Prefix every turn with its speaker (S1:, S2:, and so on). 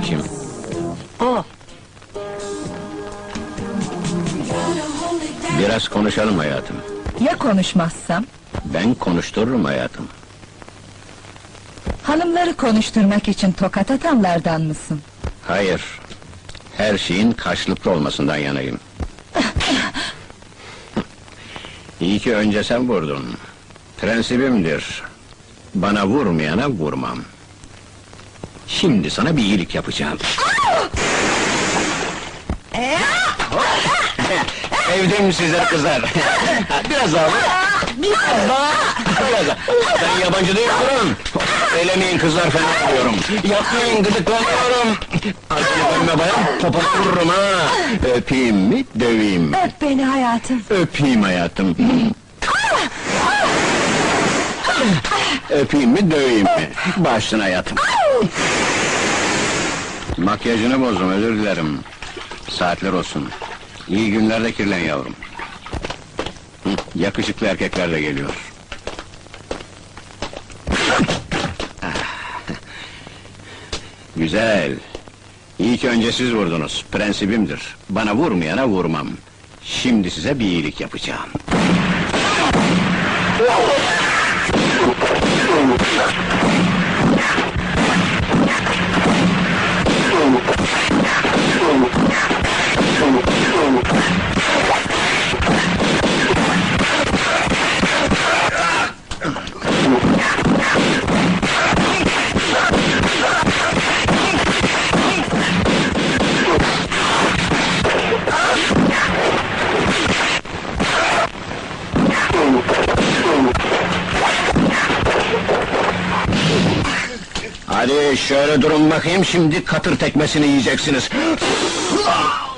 S1: kim?
S2: O.
S1: Biraz konuşalım hayatım.
S2: Ya konuşmazsam?
S1: Ben konuştururum hayatım.
S2: Hanımları konuşturmak için tokat atanlardan mısın?
S1: Hayır. Her şeyin karşılıklı olmasından yanayım. İyi ki önce sen vurdun. Prensibimdir. Bana vurmayana vurmam. Şimdi sana bir iyilik yapacağım. Evdim sizler kızlar. Biraz daha vur. Biraz daha. Biraz daha. Ben yabancı değilim durun. Elemeyin kızlar fena oluyorum. Yapmayın gıdıklanıyorum. Acele dönme bayan topunu vururum ha. Öpeyim mi döveyim mi?
S2: Öp beni hayatım.
S1: Öpeyim hayatım. Öpeyim mi döveyim mi? Başsın hayatım. Makyajını bozdum özür dilerim. Saatler olsun. İyi günlerde kirlen yavrum. Hı, Yakışıklı erkekler de geliyor. Ah. Güzel. İyi ki önce siz vurdunuz. Prensibimdir. Bana vurmayana vurmam. Şimdi size bir iyilik yapacağım. Hadi şöyle durun bakayım şimdi katır tekmesini yiyeceksiniz.